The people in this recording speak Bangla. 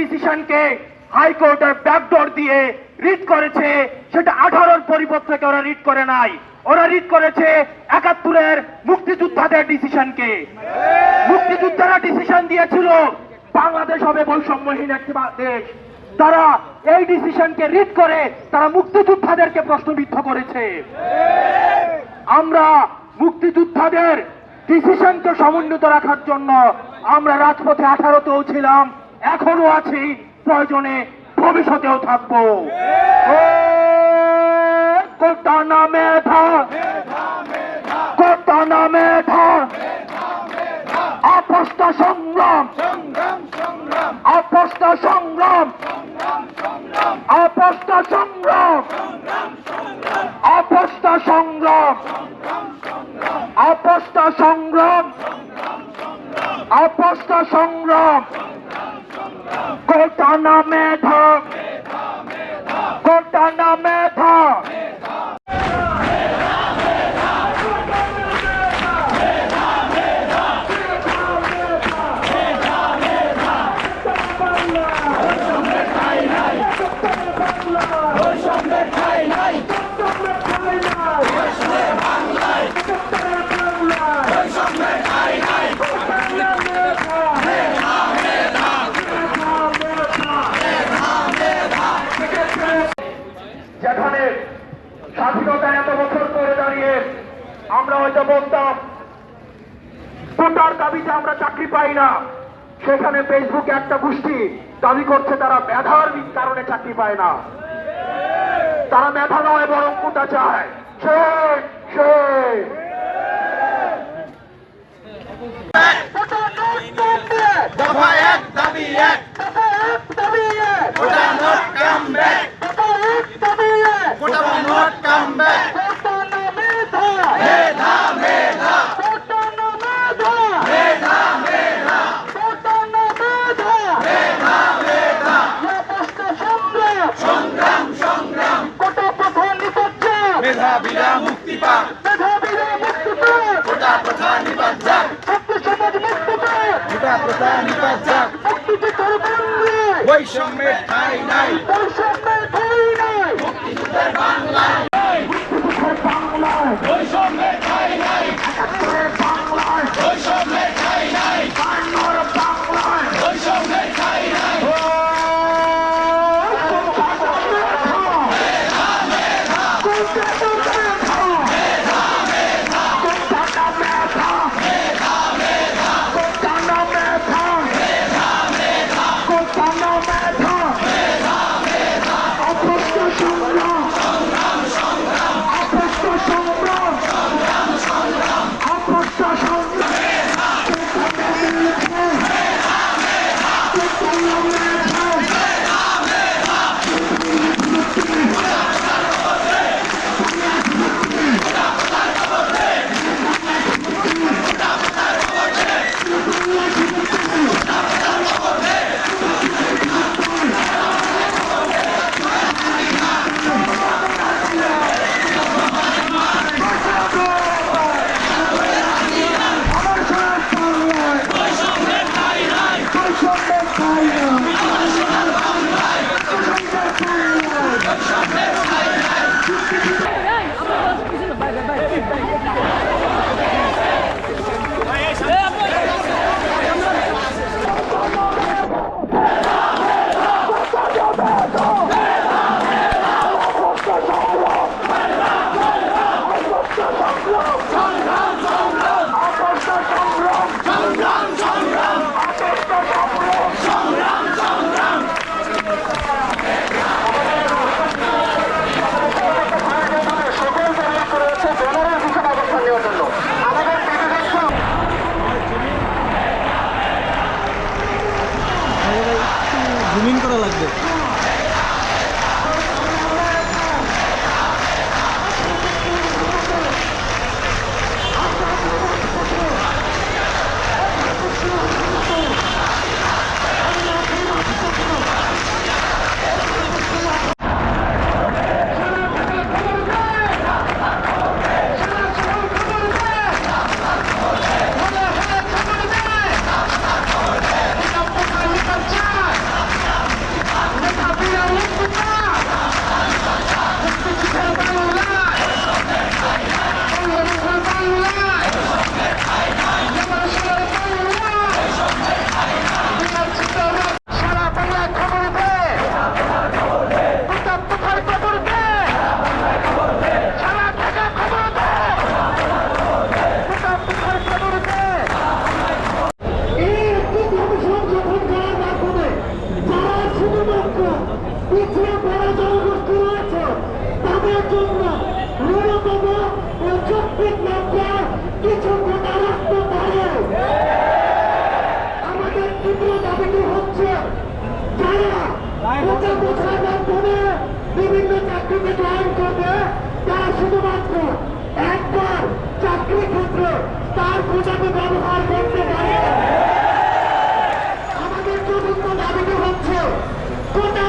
ডিসিশনকে হাইকোর্টের ব্যাকডোর দিয়ে রিট করেছে, সেটা আঠারোর পরিপত্রকে ওরা রিট করে নাই। ওরা রিট করেছে একাত্তরের মুক্তিযোদ্ধাদের ডিসিশনকে। মুক্তিযোদ্ধারা ডিসিশন দিয়েছিল, বাংলাদেশ হবে বৈষম্যহীন একটি দেশ। তারা এই ডিসিশনকে রিট করে তারা মুক্তিযোদ্ধাদেরকে প্রশ্নবিদ্ধ করেছে। আমরা মুক্তিযোদ্ধাদের ডিসিশনকে সমুন্নত রাখার জন্য আমরা রাজপথে আঠারোতেও ছিলাম এখনও আছি, প্রয়োজনে ভবিষ্যতেও থাকব। সংগ্রাম আপস্ত সংগ্রাম আপস্ত সংগ্রাম আপস্ত সংগ্রাম আপস্ত সংগ্রাম সংগ্রাম। কোটানা মেধা কোটানা মেধা আমরা হয়তো বলতাম কোটার দাবিতে আমরা চাকরি পাই না। সেখানে ফেসবুকে একটা গোষ্ঠী দাবি করছে তারা মেধার কারণে চাকরি পায় না। তারা মেধা নয় বরং কোটা চায়। সে দফা এক দাবি এক। নোট কাম ব্যাক গোটা নোট কাম ব্যাক মেধা মেধা মেধা মেধা মেধা মেধা সংগ্রাম সংগ্রাম মেধাবীরা মুক্তি পাক। গোটা প্রথা নিপাত যাক গোটা প্রথা নিপাত যাক বৈষম্যের ঠাই নাই। বাংলায়। বৈষম্যের ঠাই নাই। বৈষম্যের ঠাই নাই। 老板 বিভিন্ন চাকরিতে জয়েন করবে। তারা শুধুমাত্র একবার চাকরি ক্ষেত্রে তার প্রজাকে ব্যবহার করতে পারে। আমাদের চতুর্থ দাবিটি হচ্ছে কোটার